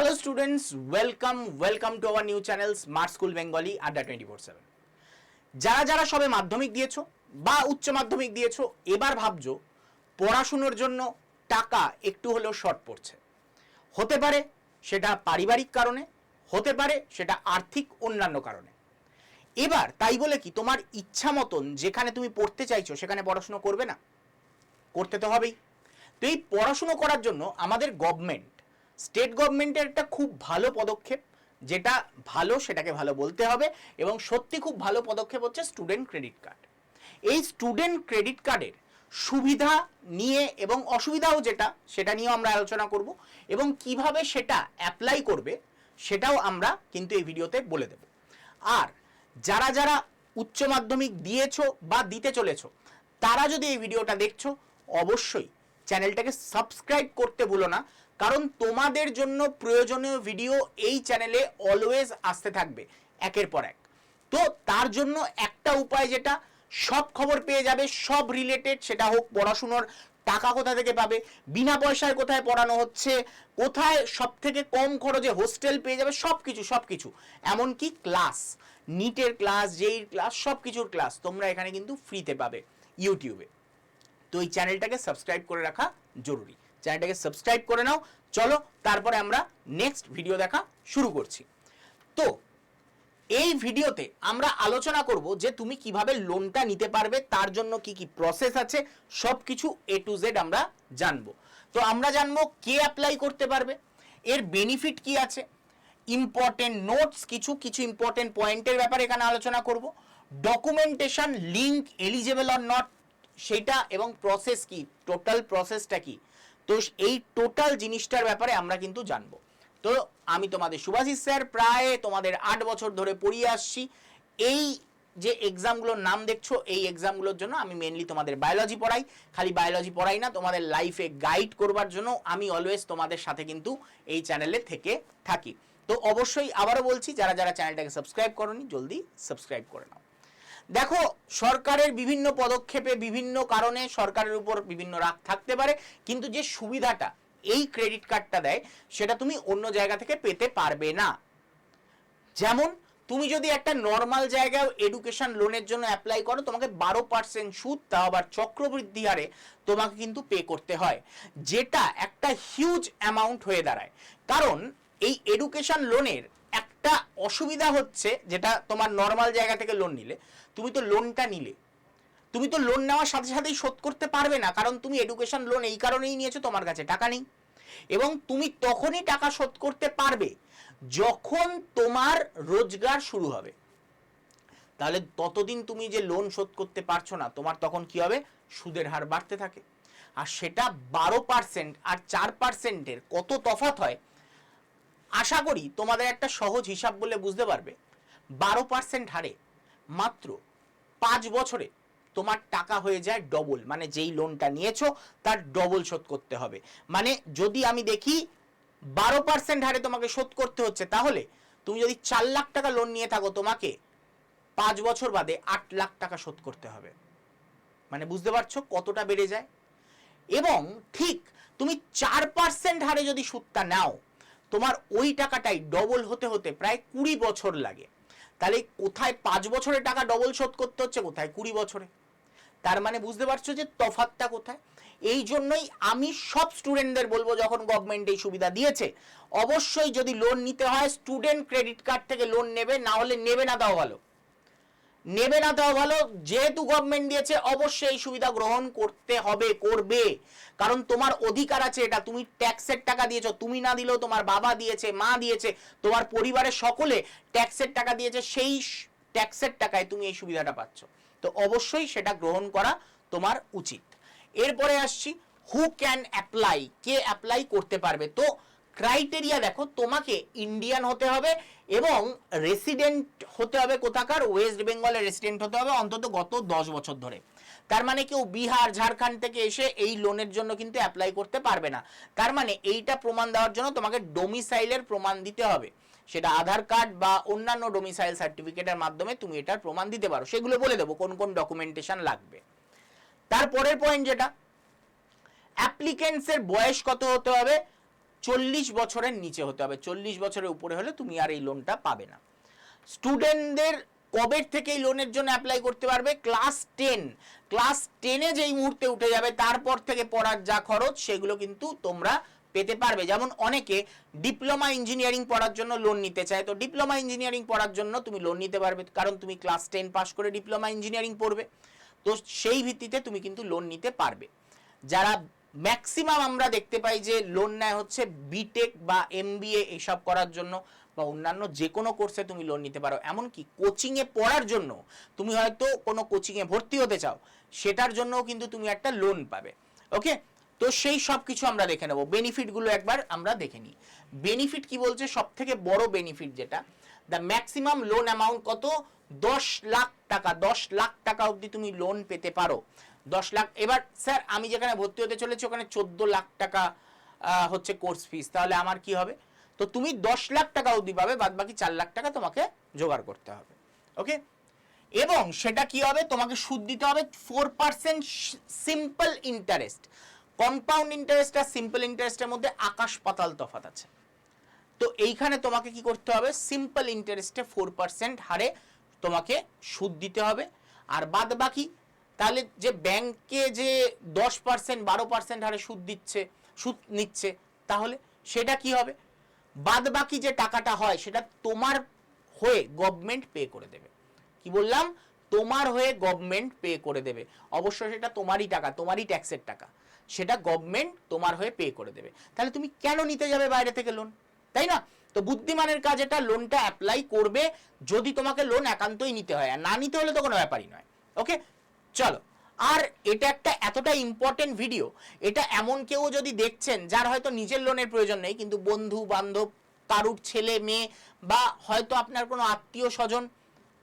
Hello students welcome welcome to our new channel smart school Bengali আড্ডা twenty four seven যারা যারা সবে মাধ্যমিক দিয়েছ বা উচ্চ মাধ্যমিক দিয়েছ, এবার ভাবছ পড়াশুনোর জন্য টাকা একটু হলেও শর্ট পড়ছে। হতে পারে সেটা পারিবারিক কারণে, হতে পারে সেটা আর্থিক অন্যান্য কারণে। এবার তাই বলে কি, তোমার ইচ্ছা মতন যেখানে তুমি পড়তে চাইছো সেখানে পড়াশুনো করবে না? করতে তো হবেই। তো এই পড়াশুনো করার জন্য আমাদের গভর্নমেন্ট স্টেট গভর্নমেন্টের একটা খুব ভালো পদক্ষেপ, যেটা ভালো সেটাকে ভালো বলতে হবে এবং সত্যি খুব ভালো পদক্ষেপ হচ্ছে স্টুডেন্ট ক্রেডিট কার্ড এই স্টুডেন্ট ক্রেডিট কার্ডের সুবিধা নিয়ে এবং অসুবিধাও যেটা, সেটা নিয়েও আমরা আলোচনা করব এবং কীভাবে সেটা অ্যাপ্লাই করবে, সেটাও আমরা কিন্তু এই ভিডিওতে বলে দেব। আর যারা যারা উচ্চ মাধ্যমিক দিয়েছ বা দিতে চলেছো, তারা যদি এই ভিডিওটা দেখছ, অবশ্যই চ্যানেলটাকে সাবস্ক্রাইব করতে ভুলো না। কারণ তোমাদের জন্য প্রয়োজনীয় ভিডিও এই চ্যানেলে অলওয়েজ আসতে থাকবে, একের পর এক। তো তার জন্য একটা উপায় যেটা, সব খবর পেয়ে যাবে, সব রিলেটেড সেটা হোক পড়াশুনোর, টাকা কোথা থেকে পাবে, বিনা পয়সায় কোথায় পড়ানো হচ্ছে, কোথায় সব থেকে কম খরচে হোস্টেল পেয়ে যাবে সব কিছু সব কিছু এমনকি ক্লাস নিটের ক্লাস যেই ক্লাস সব কিছুর ক্লাস তোমরা এখানে কিন্তু ফ্রিতে পাবে ইউটিউবে তো এই চ্যানেলটাকে সাবস্ক্রাইব করে রাখা জরুরি। চ্যানেলটাকে সাবস্ক্রাইব করে নাও। চলো, তারপরে আমরা নেক্সট ভিডিও দেখা শুরু করছি। তো, এই ভিডিওতে আমরা আলোচনা করব যে তুমি কীভাবে লোনটা নিতে পারবে, তার জন্য কি কি প্রসেস আছে সব কিছু এ টু জেড আমরা জানব। তো আমরা জানব কে অ্যাপ্লাই করতে পারবে, এর বেনিফিট কি আছে ইম্পর্টেন্ট নোটস কিছু কিছু ইম্পর্টেন্ট পয়েন্টের ব্যাপারে এখানে আলোচনা করব documentation link eligible or not সেটা এবং প্রসেস কি টোটাল প্রসেসটা কি তো এই টোটাল জিনিসটার ব্যাপারে আমরা কিন্তু জানব। তো আমি তোমাদের সুভাষিস স্যার প্রায় তোমাদের আট বছর ধরে পড়িয়ে আসছি। এই যে এক্সামগুলোর নাম দেখছ, এই এক্সামগুলোর জন্য আমি মেনলি তোমাদের বায়োলজি পড়াই। খালি বায়োলজি পড়াই না, তোমাদের লাইফে গাইড করবার জন্য আমি অলওয়েজ তোমাদের সাথে কিন্তু এই চ্যানেলে থেকে থাকি। তো অবশ্যই আবারও বলছি, যারা যারা চ্যানেলটাকে সাবস্ক্রাইব করনি, জলদি সাবস্ক্রাইব করে নাও। দেখো, সরকারের বিভিন্ন পদক্ষেপে বিভিন্ন কারণে সরকারের উপর বিভিন্ন রাগ থাকতে পারে, কিন্তু যে সুবিধাটা এই ক্রেডিট কার্ডটা দেয়, সেটা তুমি অন্য জায়গা থেকে পেতে পারবে না। যেমন, তুমি যদি একটা নর্মাল জায়গায় এডুকেশন লোনের জন্য অ্যাপ্লাই করো, তোমাকে বারো পার্সেন্ট সুদ, তাও আবার চক্রবৃদ্ধি হারে তোমাকে কিন্তু পে করতে হয়। যেটা একটা হিউজ অ্যামাউন্ট হয়ে দাঁড়ায়। কারণ, এই এডুকেশন লোনের একটা অসুবিধা হচ্ছে, যেটা তোমার নর্মাল জায়গা থেকে লোন নিলে তুমি তো লোনটা নিলে। তুমি তো লোন নেওয়ার সাথে সাথেই শোধ করতে পারবে না, কারণ তুমি এডুকেশন লোন এই কারণেই নিয়েছো, তোমার কাছে টাকা নেই। এবং তুমি তখনই টাকা শোধ করতে পারবে যখন তোমার রোজগার শুরু হবে। তাহলে ততদিন তুমি যে লোন শোধ করতে পারছ না, তোমার তখন কি হবে? সুদের হার বাড়তে থাকে। আর সেটা বারো পার্সেন্ট আর চার পার্সেন্টের কত তফাত হয়, আশা করি তোমাদের একটা সহজ হিসাব বলে বুঝতে পারবে। বারো পার্সেন্ট হারে মাত্র পাঁচ বছরে তোমার টাকা হয়ে যায় ডবল মানে যেই লোনটা নিয়েছো তার ডবল শোধ করতে হবে। মানে যদি আমি দেখি বারো পার্সেন্ট হারে তোমাকে শোধ করতে হচ্ছে, তাহলে তুমি যদি চার লাখ টাকা লোন নিয়ে থাকো তোমাকে, পাঁচ বছর বাদে আট লাখ টাকা শোধ করতে হবে। মানে বুঝতে পারছ কতটা বেড়ে যায়? এবং ঠিক তুমি চার পার্সেন্ট হারে যদি সুদটা নাও, তোমার ওই টাকাটাই ডবল হতে হতে প্রায় কুড়ি বছর লাগে। তাহলে কোথায় পাঁচ বছরে টাকা ডবল শোধ করতে হচ্ছে, কোথায় কুড়ি বছরে? তার মানে বুঝতে পারছ যে তফাতটা কোথায়? এই জন্যই আমি সব স্টুডেন্টদের বলব যখন গভর্নমেন্ট এই সুবিধা দিয়েছে, অবশ্যই যদি লোন নিতে হয় স্টুডেন্ট ক্রেডিট কার্ড থেকে লোন নেবে, না হলে নেবে না তাও ভালো। নেবে না তাও ভালো। যেহেতু গভর্নমেন্ট দিয়েছে, অবশ্যই এই সুবিধা গ্রহণ করতে হবে, করবে। কারণ তোমার অধিকার আছে এটা। তুমি ট্যাক্সের টাকা দিয়েছ। তুমি না দিলেও তোমার বাবা দিয়েছে, মা দিয়েছে, তোমার পরিবারের সকলে ট্যাক্সের টাকা দিয়েছে, সেই ট্যাক্সের টাকায় তুমি এই সুবিধাটা পাচ্ছ। তো অবশ্যই সেটা গ্রহণ করা তোমার উচিত। এরপরে আসছি হু ক্যান অ্যাপ্লাই কে অ্যাপ্লাই করতে পারবে? তো ক্রাইটেরিয়া দেখো, তোমাকে ইন্ডিয়ান হতে হবে এবং রেসিডেন্ট হতে হবে কোথাকার? ওয়েস্ট বেঙ্গলের রেসিডেন্ট হতে হবে অন্তত গত দশ বছর ধরে। তার মানে কেউ বিহার, ঝাড়খণ্ড থেকে এসে এই লোনের জন্য কিন্তু অ্যাপ্লাই করতে পারবে না। তার মানে এইটা প্রমাণ দেওয়ার জন্য তোমাকে ডোমিসাইলের প্রমাণ দিতে হবে। সেটা আধার কার্ড বা অন্যান্য ডোমিসাইল সার্টিফিকেটের মাধ্যমে তুমি এটার প্রমাণ দিতে পারো। সেগুলো বলে দেবো কোন কোন ডকুমেন্টেশন লাগবে। তারপরের পয়েন্ট যেটা অ্যাপ্লিকেন্টসের বয়স কত হতে হবে? চল্লিশ বছরের নিচে হতে হবে। চল্লিশ বছরের উপরে হলে তুমি আর এই লোনটা পাবে না। স্টুডেন্টদের কবে থেকে এই লোনের জন্য অ্যাপ্লাই করতে পারবে? ক্লাস টেন ক্লাস টেনে যেই মুহূর্তে উঠে যাবে, তারপর থেকে পড়ার যা খরচ, সেগুলো কিন্তু তোমরা পেতে পারবে। যেমন অনেকে ডিপ্লোমা ইঞ্জিনিয়ারিং পড়ার জন্য লোন নিতে চায়। তো ডিপ্লোমা ইঞ্জিনিয়ারিং পড়ার জন্য তুমি লোন নিতে পারবে, কারণ তুমি ক্লাস টেন পাস করে ডিপ্লোমা ইঞ্জিনিয়ারিং পড়বে। তো সেই ভিত্তিতে তুমি কিন্তু লোন নিতে পারবে। যারা ম্যাক্সিমাম আমরা দেখতে পাই যে লোন নেয় হচ্ছে বিটেক বা এমবিএ এসব করার জন্য বা অন্যান্য যে কোনো কোর্সে তুমি লোন নিতে পারো। এমনকি কোচিংয়ে পড়ার জন্য তুমি হয়তো কোনো কোচিংয়ে ভর্তি হতে চাও, সেটার জন্যও কিন্তু তুমি একটা লোন পাবে। ওকে তো সেই সব কিছু আমরা দেখে নেব। বেনিফিটগুলো একবার আমরা দেখে নিই। বেনিফিট কি বলছে? সব থেকে বড় বেনিফিট যেটা দ্য ম্যাক্সিমাম লোন অ্যামাউন্ট কত? দশ লাখ টাকা, দশ লাখ টাকা অবধি তুমি লোন পেতে পারো। দশ লাখ। এবার, স্যার, আমি যেখানে ভর্তি হতে চলেছি, ওখানে চোদ্দ লাখ টাকা হচ্ছে কোর্স ফিস তাহলে আমার কি হবে? তো তুমি দশ লাখ টাকা অবধি পাবে বাদ বাকি চার লাখ টাকা তোমাকে জোগাড় করতে হবে। ওকে এবং সেটা কি হবে? তোমাকে সুদ দিতে হবে four percent simple interest compound interest আর সিম্পল ইন্টারেস্টের মধ্যে আকাশ পাতাল তফাত আছে। তো এইখানে তোমাকে কি করতে হবে? সিম্পল ইন্টারেস্টে ফোর পার্সেন্ট হারে তোমাকে সুদ দিতে হবে। আর বাদ বাকি তাহলে যে ব্যাংকে যে দশ পার্সেন্ট বারো পার্সেন্ট হারে সুদ দিচ্ছে, সুদ নিচ্ছে, তাহলে সেটা কি হবে? বাদ বাকি যে টাকাটা হয়, সেটা তোমার হয়ে গভর্নমেন্ট পে করে দেবে। কি বললাম? তোমার হয়ে গভর্নমেন্ট পে করে দেবে। অবশ্য সেটা তোমারই টাকা, তোমারই ট্যাক্সের টাকা। সেটা গভর্নমেন্ট তোমার হয়ে পে করে দেবে। তাহলে তুমি কেন নিতে যাবে বাইরে থেকে লোন তাই না? তো বুদ্ধিমানের কাজ এটা লোনটা অ্যাপ্লাই করবে যদি তোমাকে লোন একান্তই নিতে হয়। আর না নিতে হলে তো কোনো ব্যাপারই নয়। ওকে চলো। আর এটা একটা এতটা ইম্পর্টেন্ট ভিডিও এটা এমন কেউ যদি দেখছেন যার হয়তো নিজের লোনের প্রয়োজন নেই, কিন্তু বন্ধু, বান্ধব, কারুর ছেলে, মেয়ে বা হয়তো আপনার কোনো আত্মীয় স্বজন,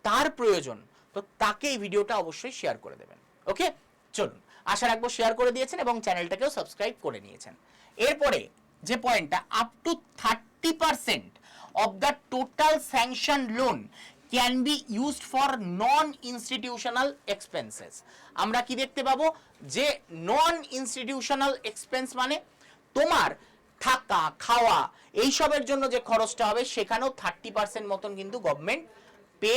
তার প্রয়োজন, তো তাকে এই ভিডিওটা অবশ্যই শেয়ার করে দেবেন। ওকে চলুন, আশা রাখব শেয়ার করে দিয়েছেন এবং চ্যানেলটাকেও সাবস্ক্রাইব করে নিয়েছেন। এরপরে যে পয়েন্টটা up to thirty percent of the total sanction loan can be used for non institutional expenses আমরা কি দেখতে পাবো? যে নন ইনস্টিটিউশনাল এক্সপেন্স মানে তোমার থাকা, খাওয়া, এইসবের জন্য যে খরচটা হবে, সেখানেও থার্টি পার্সেন্ট মতন কিন্তু গভর্নমেন্ট পে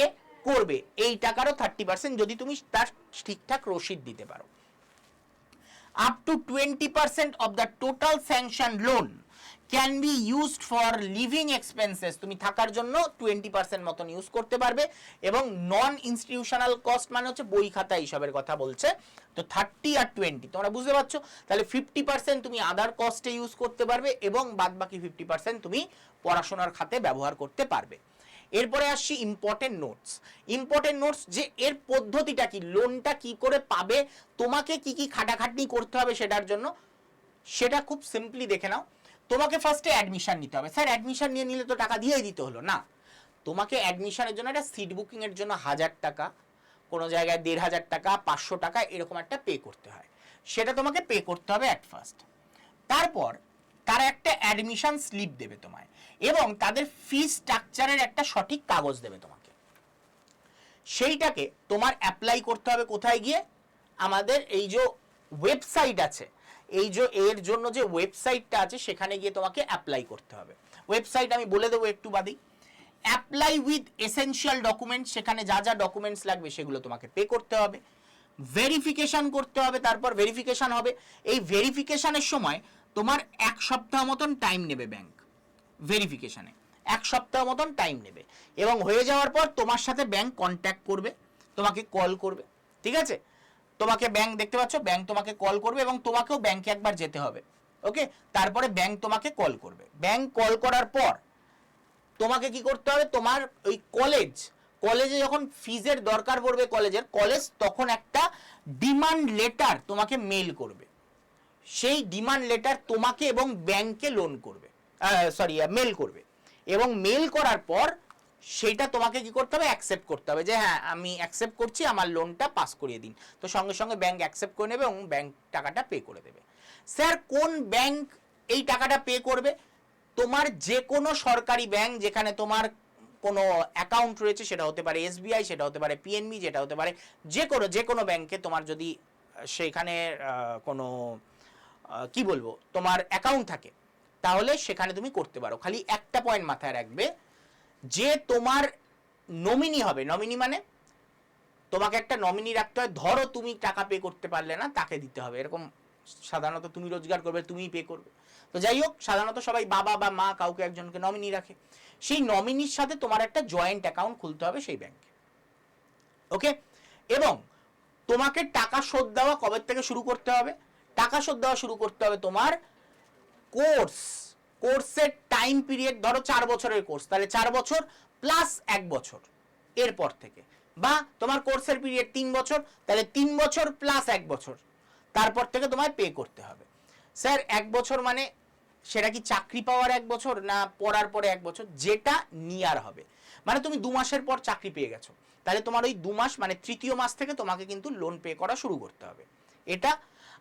করবে। এই টাকারও থার্টি পার্সেন্ট যদি তুমি তার ঠিকঠাক রসিদ দিতে পারো। Up to 20% of the total sanctioned loan can be used for living expenses. তুমি থাকার জন্য 20% মতন ইউজ করতে পারবে এবং নন ইনস্টিটিউশনাল কস্ট মানে হচ্ছে বই খাতা এইসবের কথা বলছে। তো 30 আর 20 তোমরা বুঝতে পারছ? তাহলে 50% তুমি আদার কস্টে ইউজ করতে পারবে এবং বাদবাকি 50% তুমি পড়াশোনার খাতে ব্যবহার করতে পারবে। এরপরে আসছি ইম্পর্টেন্ট নোটস ইম্পর্টেন্ট নোটস যে এর পদ্ধতিটা কি? লোনটা কি করে পাবে? তোমাকে কি কি খাটাখাটনি করতে হবে সেটার জন্য? সেটা খুব সিম্পলি দেখে নাও। তোমাকে ফার্স্টে অ্যাডমিশন নিতে হবে। স্যার অ্যাডমিশন নিয়ে নিলে তো টাকা দিয়েই দিতে হলো, না। তোমাকে অ্যাডমিশনের জন্য একটা সিট বুকিংয়ের জন্য হাজার টাকা, কোনো জায়গায় দেড় হাজার টাকা, পাঁচশো টাকা এরকম একটা পে করতে হয়। সেটা তোমাকে পে করতে হবে অ্যাট ফার্স্ট তারপর তারা একটা অ্যাডমিশন স্লিপ দেবে তোমায় এবং তাদের ফি স্ট্রাকচারের একটা সঠিক কাগজ দেবে তোমাকে। সেইটাকে তোমার অ্যাপ্লাই করতে হবে কোথায় গিয়ে? আমাদের এই যে ওয়েবসাইট আছে এই যে এর জন্য যে ওয়েবসাইটটা আছে, সেখানে গিয়ে তোমাকে অ্যাপ্লাই করতে হবে। ওয়েবসাইট আমি বলে দেবো একটু বাদেই। অ্যাপ্লাই উইথ এসেনশিয়াল ডকুমেন্টস সেখানে যা যা ডকুমেন্টস লাগবে, সেগুলো তোমাকে পে করতে হবে। ভেরিফিকেশন করতে হবে, তারপর ভেরিফিকেশন হবে। এই ভেরিফিকেশনের সময় তোমার এক সপ্তাহ মতন টাইম নেবে ব্যাংক ভেরিফিকেশনে এক সপ্তাহ মতন টাইম নেবে। এবং হয়ে যাওয়ার পর তোমার সাথে ব্যাংক কন্ট্যাক্ট করবে, তোমাকে কল করবে। ঠিক আছে? তোমাকে ব্যাংক দেখতে পাচ্ছ ব্যাংক তোমাকে কল করবে এবং তোমাকেও ব্যাংকে একবার যেতে হবে ওকে তারপরে ব্যাংক তোমাকে কল করবে। ব্যাংক কল করার পর তোমাকে কি করতে হবে? তোমার ওই কলেজ কলেজে যখন ফিজের দরকার পড়বে কলেজের কলেজ তখন একটা ডিমান্ড লেটার তোমাকে মেল করবে। সেই ডিমান্ড লেটার তোমাকে এবং ব্যাংকে লোন করবে সরি মেল করবে। এবং মেল করার পর সেটা তোমাকে কি করতে হবে? অ্যাকসেপ্ট করতে হবে যে হ্যাঁ আমি অ্যাকসেপ্ট করছি, আমার লোনটা পাস করিয়ে দিন। তো সঙ্গে সঙ্গে ব্যাংক অ্যাকসেপ্ট করে নেবে এবং ব্যাংক টাকাটা পে করে দেবে। স্যার, কোন ব্যাংক এই টাকাটা পে করবে? তোমার যে কোনো সরকারি ব্যাংক যেখানে তোমার কোনো অ্যাকাউন্ট রয়েছে, সেটা হতে পারে এসবিআই সেটা হতে পারে পিএনবি যেটা হতে পারে যে কোনো যে কোনো ব্যাংকে তোমার যদি সেখানে কোনো কি বলব? তোমার অ্যাকাউন্ট থাকে, তাহলে সেখানে তুমি করতে পারো। খালি একটা পয়েন্ট মাথায় রাখবে যে তোমার নমিনি হবে নমিনি মানে তোমাকে একটা নমিনি রাখতে হয়, ধরো তুমি টাকা পে করতে পারলে না, তাকে দিতে হবে। এরকম সাধারণত তুমি রোজগার করবে তুমিই পে করবে। তো যাই হোক, সাধারণত সবাই বাবা বা মা কাউকে একজনকে নমিনি রাখে। সেই নমিনির সাথে তোমার একটা জয়েন্ট অ্যাকাউন্ট খুলতে হবে সেই ব্যাংকে ওকে এবং তোমাকে টাকা শোধ দেওয়া কবে থেকে শুরু করতে হবে? টাকা শোধ দেওয়া শুরু করতে হবে তোমার কোর্স কোর্সের টাইম পিরিয়ড ধরো চার বছরের কোর্স, তাহলে চার বছর প্লাস এক বছর এরপর থেকে। বা তোমার কোর্সের পিরিয়ড তিন বছর, তাহলে তিন বছর প্লাস এক বছর, তারপর থেকে তোমায় পে করতে হবে। স্যার, এক বছর মানে সেটা কি চাকরি পাওয়ার এক বছর না পড়ার পরে এক বছর? যেটা নিয়ার হবে। মানে তুমি দু মাসের পর চাকরি পেয়ে গেছো। তাহলে তোমার ওই দু মাস মানে তৃতীয় মাস থেকে তোমাকে কিন্তু লোন পে করা শুরু করতে হবে। এটা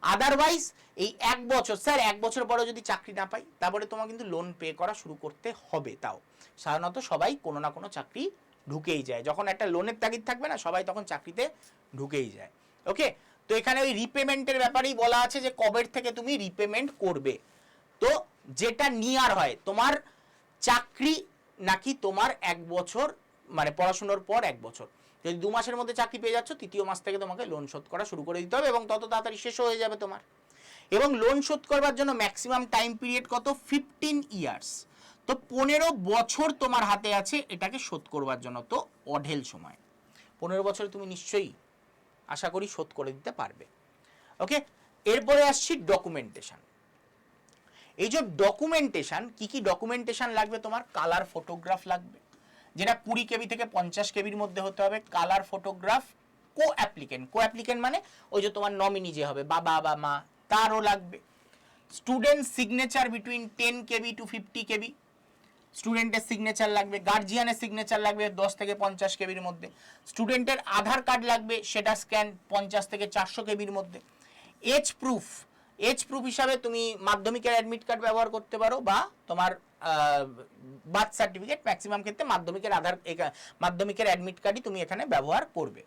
আদারওয়াইজ এই এক বছর স্যার এক বছর পরে যদি চাকরি না পাই, তারপরে তোমার কিন্তু লোন পে করা শুরু করতে হবে তাও। সাধারণত সবাই কোনো না কোনো চাকরি ঢুকেই যায়। যখন একটা লোনের তাগিদ থাকবে না, সবাই তখন চাকরিতে ঢুকেই যায়। ওকে তো এখানে ওই রিপেমেন্টের ব্যাপারেই বলা আছে যে কবের থেকে তুমি রিপেমেন্ট করবে। তো যেটা নিয়ার হয়, তোমার চাকরি নাকি তোমার এক বছর মানে পড়াশোনার পর এক বছর। যদি দু মাসের মধ্যে চাকরি পেয়ে যাচ্ছ, তৃতীয় মাস থেকে তোমাকে লোন শোধ করা শুরু করে দিতে হবে এবং তত তাড়াতাড়ি শেষ হয়ে যাবে তোমার। এবং লোন শোধ করবার জন্য ম্যাক্সিমাম টাইম পিরিয়ড কত? ফিফটিন ইয়ার্স তো পনেরো বছর তোমার হাতে আছে এটাকে শোধ করবার জন্য। তো অঢেল সময়। পনেরো বছরে তুমি নিশ্চয়ই আশা করি শোধ করে দিতে পারবে। ওকে? এরপরে আসছি ডকুমেন্টেশন এই যে ডকুমেন্টেশন কি কি ডকুমেন্টেশন লাগবে তোমার? কালার ফটোগ্রাফ লাগবে। যেটা কুড়ি কেবি থেকে পঞ্চাশ কেবির মধ্যে হতে হবে colour photograph co applicant co applicant মানে ওই যে তোমার নমিনি যে হবে, বাবা বা মা, তারও লাগবে। Student signature between ten KB to fifty KB. স্টুডেন্টের সিগনেচার লাগবে গার্জিয়ানের সিগনেচার লাগবে দশ থেকে পঞ্চাশ কেবির মধ্যে। স্টুডেন্টের আধার কার্ড লাগবে, সেটা স্ক্যান পঞ্চাশ থেকে চারশো কেবির মধ্যে। এজ প্রুফ এজ প্রুফ হিসাবে তুমি মাধ্যমিকের অ্যাডমিট কার্ড ব্যবহার করতে পারো বা তোমার বার্থ সার্টিফিকেট ম্যাক্সিমাম ক্ষেত্রে মাধ্যমিকের আধার মাধ্যমিকের অ্যাডমিট কার্ডই তুমি এখানে ব্যবহার করবে।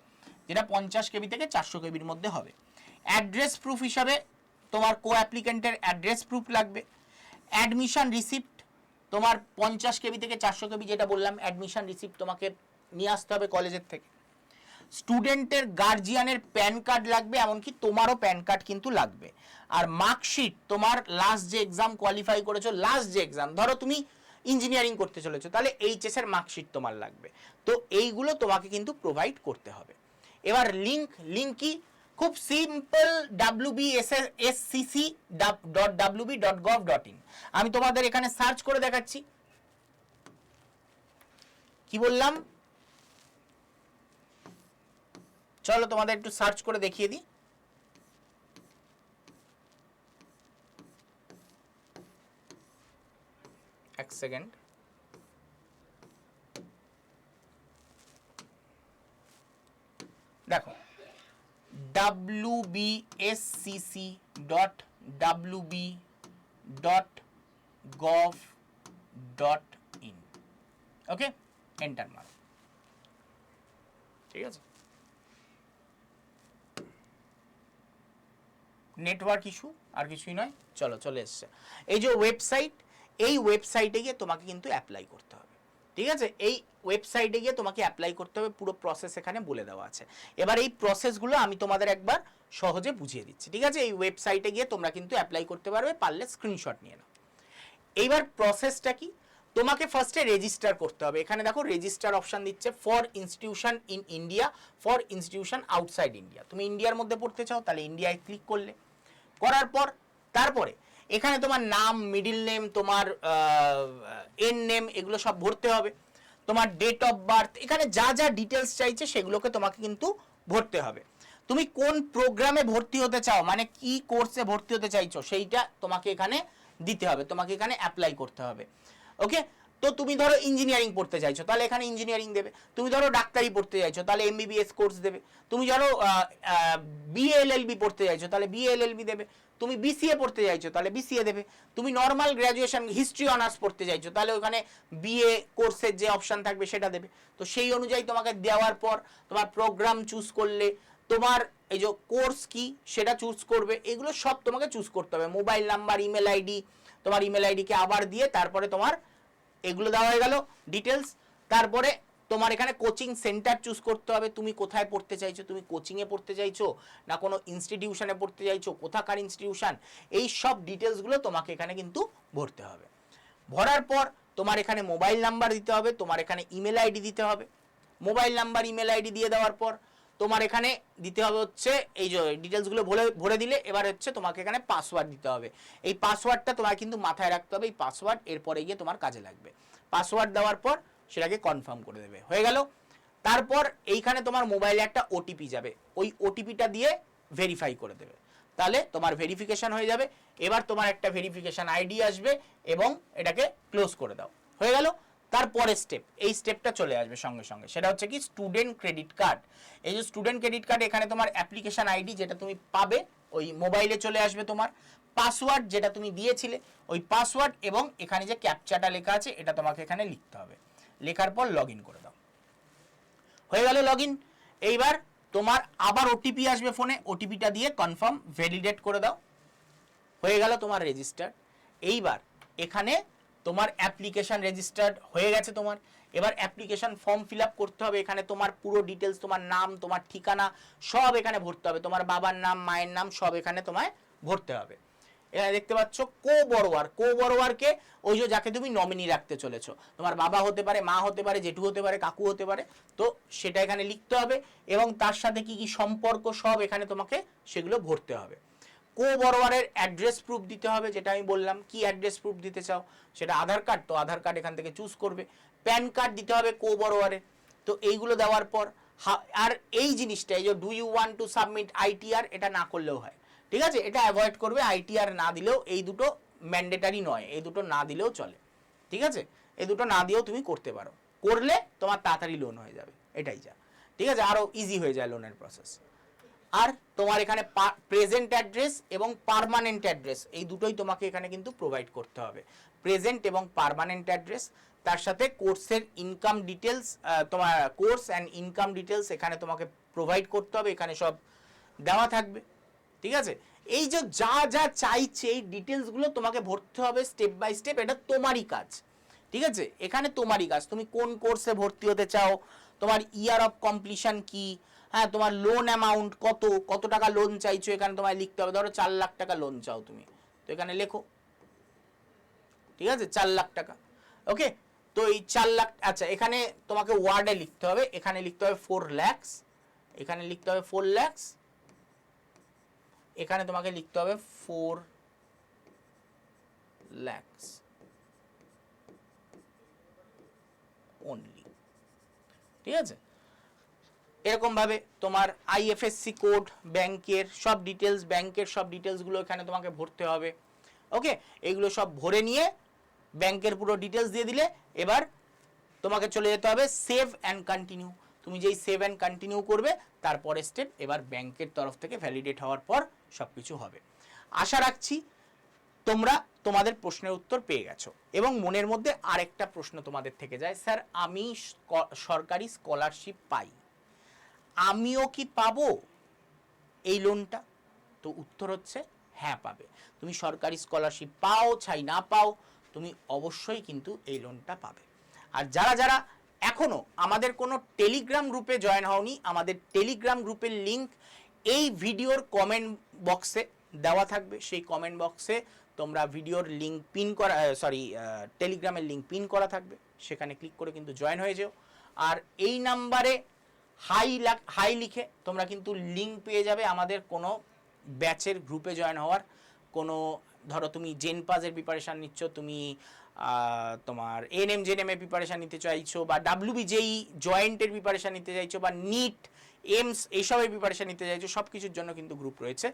যেটা পঞ্চাশ কেবি থেকে চারশো কেবির মধ্যে হবে। অ্যাড্রেস প্রুফ হিসাবে তোমার কো অ্যাপ্লিকেন্টের অ্যাড্রেস প্রুফ লাগবে। অ্যাডমিশন রিসিপ্ট তোমার পঞ্চাশ কেবি থেকে চারশো কেবি যেটা বললাম অ্যাডমিশন রিসিপ্ট তোমাকে নিয়ে আসতে হবে কলেজের থেকে। স্টুডেন্টের গার্জিয়ানের প্যান কার্ড লাগবে, এমনকি তোমারও প্যান কার্ড কিন্তু লাগবে। আর মার্কশিট তোমার লাস্ট যে এক্সাম কোয়ালিফাই করেছ লাস্ট যে এক্সাম ধরো তুমি ইঞ্জিনিয়ারিং করতে চলেছো, তাহলে এইচএস এর মার্কশিট তোমার লাগবে। তো এইগুলো তোমাকে কিন্তু প্রোভাইড করতে হবে। এবার লিঙ্ক লিংক কি? খুব simple W B S S C CC dot W B dot gov dot in আমি তোমাদের এখানে সার্চ করে দেখাচ্ছি। কি বললাম? চলো তোমাদের একটু সার্চ করে দেখিয়ে দিই। এক সেকেন্ড দেখো W B S C dot W B dot gov dot in okay enter মারো। ঠিক আছে? নেটওয়ার্ক ইস্যু আর কিছুই নয়। চলো, চলে এসছে। এই যে ওয়েবসাইট এই ওয়েবসাইটে গিয়ে তোমাকে কিন্তু অ্যাপ্লাই করতে হবে। ঠিক আছে? এই ওয়েবসাইটে গিয়ে তোমাকে অ্যাপ্লাই করতে হবে, পুরো প্রসেস এখানে বলে দেওয়া আছে। এবার এই প্রসেসগুলো আমি তোমাদের একবার সহজে বুঝিয়ে দিচ্ছি। ঠিক আছে? এই ওয়েবসাইটে গিয়ে তোমরা কিন্তু অ্যাপ্লাই করতে পারবে, পারলে স্ক্রিনশট নিয়ে নাও। এইবার প্রসেসটা কি? তোমাকে ফার্স্টে রেজিস্টার করতে হবে। এখানে দেখো রেজিস্টার অপশন দিচ্ছে for institution in India for institution outside India তুমি ইন্ডিয়ার মধ্যে পড়তে চাও, তাহলে ইন্ডিয়ায় ক্লিক করলে। করার পর তারপরে এখানে তোমার নাম মিডিল নেম তোমার এন নেম এগুলো সব ভরতে হবে। তোমার ডেট অফ বার্থ এখানে যা যা ডিটেলস চাইছে সেগুলোকে তোমাকে কিন্তু ভরতে হবে। তুমি কোন প্রোগ্রামে ভর্তি হতে চাও মানে কি কোর্সে ভর্তি হতে চাইছো, সেইটা তোমাকে এখানে দিতে হবে, তোমাকে এখানে অ্যাপ্লাই করতে হবে। ওকে তো তুমি ধরো ইঞ্জিনিয়ারিং পড়তে চাইছো, তাহলে এখানে ইঞ্জিনিয়ারিং দেবে। তুমি ধরো ডাক্তারি পড়তে চাইছো, তাহলে এমবিবিএস কোর্স দেবে। তুমি ধরো বিএলএলবি পড়তে চাইছো, তাহলে বিএলএলবি দেবে। তুমি বিসিএ পড়তে চাইছো, তাহলে বিসিএ দেবে। তুমি নর্মাল গ্র্যাজুয়েশন হিস্ট্রি অনার্স পড়তে চাইছো, তাহলে ওখানে বিএ কোর্সের যে অপশান থাকবে সেটা দেবে। তো সেই অনুযায়ী তোমাকে দেওয়ার পর তোমার প্রোগ্রাম চুজ করলে, তোমার এই যে কোর্স কি সেটা চুজ করবে, এগুলো সব তোমাকে চুজ করতে হবে। মোবাইল নাম্বার ইমেল আইডি তোমার ইমেল আইডিকে আবার দিয়ে তারপরে তোমার এগুলো দেওয়া হয়ে গেল ডিটেলস তারপরে তোমার এখানে কোচিং সেন্টার চুজ করতে হবে, তুমি কোথায় পড়তে চাইছো, তুমি কোচিংয়ে পড়তে চাইছো, না কোনো ইনস্টিটিউশনে পড়তে চাইছো, কোথাকার ইনস্টিটিউশন এই সব ডিটেলসগুলো তোমাকে এখানে কিন্তু ভরতে হবে। ভরার পর তোমার এখানে মোবাইল নাম্বার দিতে হবে, তোমার এখানে ইমেল আইডি দিতে হবে। মোবাইল নাম্বার ইমেল আইডি দিয়ে দেওয়ার পর তোমার এখানে দিতে হবে হচ্ছে এই যে ডিটেলসগুলো ভরে ভরে দিলে এবার হচ্ছে তোমাকে এখানে পাসওয়ার্ড দিতে হবে। এই পাসওয়ার্ডটা তোমার কিন্তু মাথায় রাখতে হবে, এই পাসওয়ার্ড এরপরে গিয়ে তোমার কাজে লাগবে। পাসওয়ার্ড দেওয়ার পর সেটাকে কনফার্ম করে দেবে। হয়ে গেল? তারপর এইখানে তোমার মোবাইলে একটা ওটিপি যাবে। ওই ওটিপিটা দিয়ে ভেরিফাই করে দেবে। তাহলে তোমার ভেরিফিকেশন হয়ে যাবে। এবার তোমার একটা ভেরিফিকেশন আইডি আসবে এবং এটাকে ক্লোজ করে দাও। হয়ে গেল? তারপরের স্টেপ এই স্টেপটা চলে আসবে সঙ্গে সঙ্গে। সেটা হচ্ছে কি স্টুডেন্ট ক্রেডিট কার্ড এই যে স্টুডেন্ট ক্রেডিট কার্ড এখানে তোমার অ্যাপ্লিকেশন আইডি যেটা তুমি পাবে, ওই মোবাইলে চলে আসবে তোমার। পাসওয়ার্ড যেটা তুমি দিয়েছিলে, ওই পাসওয়ার্ড এবং এখানে যে ক্যাপচাটা লেখা আছে, এটা তোমাকে এখানে লিখতে হবে। লেখার পর লগ করে দাও। হয়ে গেল লগ এইবার তোমার আবার ওটিপি আসবে ফোনে ওটিপিটা দিয়ে কনফার্ম ভ্যালিডেট করে দাও। হয়ে গেল তোমার রেজিস্টার এইবার এখানে তোমার অ্যাপ্লিকেশন রেজিস্টার্ড হয়ে গেছে তোমার। এবার অ্যাপ্লিকেশন ফর্ম ফিল করতে হবে, এখানে তোমার পুরো ডিটেলস তোমার নাম, তোমার ঠিকানা সব এখানে ভরতে হবে। তোমার বাবার নাম, মায়ের নাম সব এখানে তোমায় ভরতে হবে। এখানে দেখতে পাচ্ছ কো বড়োয়ার, কো বড়োয়ারকে ওই যে যাকে তুমি নমিনি রাখতে চলেছো। তোমার বাবা হতে পারে, মা হতে পারে, জেঠু হতে পারে, কাকু হতে পারে, তো সেটা এখানে লিখতে হবে এবং তার সাথে কি কি সম্পর্ক সব এখানে তোমাকে সেগুলো ভরতে হবে। কো বড়োয়ারের অ্যাড্রেস প্রুফ দিতে হবে, যেটা আমি বললাম। কি অ্যাড্রেস প্রুফ দিতে চাও? সেটা আধার কার্ড তো আধার কার্ড এখান থেকে চুজ করবে। প্যান কার্ড দিতে হবে কো বড়োয়ারের তো এইগুলো দেওয়ার পর আর এই জিনিসটা, এই যে do you want to submit ITR এটা না করলেও হয়। ঠিক আছে? এটা অ্যাভয়েড করবে আইটিআর না দিলেও এই দুটো ম্যান্ডেটারি নয়, এই দুটো না দিলেও চলে। ঠিক আছে? এই দুটো না দিয়েও তুমি করতে পারো। করলে তোমার তাড়াতাড়ি লোন হয়ে যাবে। এটাই যা। ঠিক আছে? আরও ইজি হয়ে যায় লোনের প্রসেস আর তোমার এখানে প্রেজেন্ট অ্যাড্রেস এবং পারমানেন্ট অ্যাড্রেস এই দুটোই তোমাকে এখানে কিন্তু প্রোভাইড করতে হবে। প্রেজেন্ট এবং পারমানেন্ট অ্যাড্রেস তার সাথে কোর্সের ইনকাম ডিটেলস তোমার কোর্স অ্যান্ড ইনকাম ডিটেলস এখানে তোমাকে প্রোভাইড করতে হবে, এখানে সব দেওয়া থাকবে, ঠিক আছে? এই যে যা যা চাইছে, এই ডিটেলসগুলো তোমাকে ভরতে হবে স্টেপ বাই স্টেপ এটা তোমারই কাজ, ঠিক আছে? এখানে তোমারই কাজ, তুমি কোন কোর্সে ভর্তি হতে চাও, তোমার ইয়ার অফ কমপ্লিশন কি হ্যাঁ তোমার লোন অ্যামাউন্ট কত? কত টাকা লোন চাইছো? এখানে তোমায় লিখতে হবে। ধরো চার লাখ টাকা লোন চাও তুমি। তো এখানে লেখো। ঠিক আছে? চার লাখ টাকা। ওকে তো এই চার লাখ আচ্ছা এখানে তোমাকে ওয়ার্ডে লিখতে হবে। এখানে লিখতে হবে ফোর ল্যাক্স এখানে লিখতে হবে ফোর ল্যাক্স এখানে তোমাকে লিখতে হবে ফোর ল্যাক্স অনলি ঠিক আছে? এরকম ভাবে তোমার আইএফএসসি কোড ব্যাংকের সব ডিটেলস ব্যাংকের সব ডিটেলসগুলো এখানে তোমাকে ভরতে হবে। ওকে এগুলো সব ভরে নিয়ে ব্যাংকের পুরো ডিটেলস দিয়ে দিলে এবার তোমাকে চলে যেতে হবে সেভ অ্যান্ড কন্টিনিউ তুমি যেই সেভ অ্যান্ড কন্টিনিউ করবে, তারপরে স্টেপ এবার ব্যাংকের তরফ থেকে ভ্যালিডেট হওয়ার পর সব কিছু হবে। আশা রাখছি তোমরা তোমাদের প্রশ্নের উত্তর পেয়ে গেছো এবং মনের মধ্যে আরেকটা প্রশ্ন তোমাদের থেকে যায়, স্যার, আমি সরকারি স্কলারশিপ পাই। আমিও কি পাবো এই লোনটা তো উত্তর হচ্ছে হ্যাঁ পাবে। তুমি সরকারি স্কলারশিপ পাও চাই না পাও, তুমি অবশ্যই কিন্তু এই লোনটা পাবে। আর যারা যারা এখনও আমাদের কোনো টেলিগ্রাম গ্রুপে জয়েন হওনি, আমাদের টেলিগ্রাম গ্রুপের লিংক এই ভিডিওর কমেন্ট বক্সে দেওয়া থাকবে। সেই কমেন্ট বক্সে তোমরা ভিডিওর লিংক পিন করা সরি টেলিগ্রামের লিংক পিন করা থাকবে। সেখানে ক্লিক করে কিন্তু জয়েন হয়ে যেও। আর এই নাম্বারে হাই হাই লিখে তোমরা কিন্তু লিংক পেয়ে যাবে আমাদের কোনো ব্যাচের গ্রুপে জয়েন হওয়ার। কোনো, ধরো তুমি জেন পাজের প্রিপারেশান নিচ্ছ, তুমি তোমার এন এম জেন এম এর প্রিপারেশান নিতে চাইছো বা ডাব্লিউ বিজেই জয়েন্টের প্রিপারেশান নিতে চাইছো বা নিট এমস এইসবের প্রিপারেশান নিতে চাইছো সব কিছুর জন্য কিন্তু গ্রুপ রয়েছে।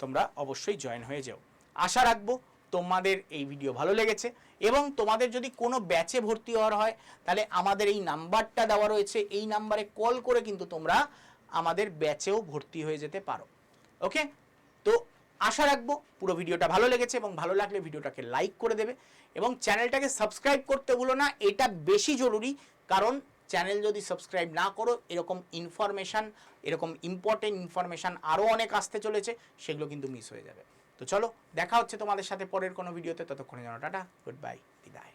তোমরা অবশ্যই জয়েন হয়ে যাও। আশা রাখব তোমাদের এই ভিডিও ভালো লেগেছে এবং তোমাদের যদি কোনো ব্যাচে ভর্তি হওয়ার হয়, তাহলে আমাদের এই নাম্বারটা দেওয়া রয়েছে। এই নাম্বারে কল করে কিন্তু তোমরা আমাদের ব্যাচেও ভর্তি হয়ে যেতে পারো। ওকে তো আশা রাখব পুরো ভিডিওটা ভালো লেগেছে এবং ভালো লাগলে ভিডিওটাকে লাইক করে দেবে এবং চ্যানেলটাকে সাবস্ক্রাইব করতে ভুলো না, এটা বেশি জরুরি। কারণ চ্যানেল যদি সাবস্ক্রাইব না করো, এরকম ইনফরমেশান এরকম ইম্পর্টেন্ট ইনফরমেশান আরও অনেক আসতে চলেছে, সেগুলো কিন্তু মিস হয়ে যাবে। তো চলো, দেখা হচ্ছে তোমাদের সাথে পরের কোনো ভিডিওতে ততক্ষণে জানো টাটা গুড বাই বিদায়।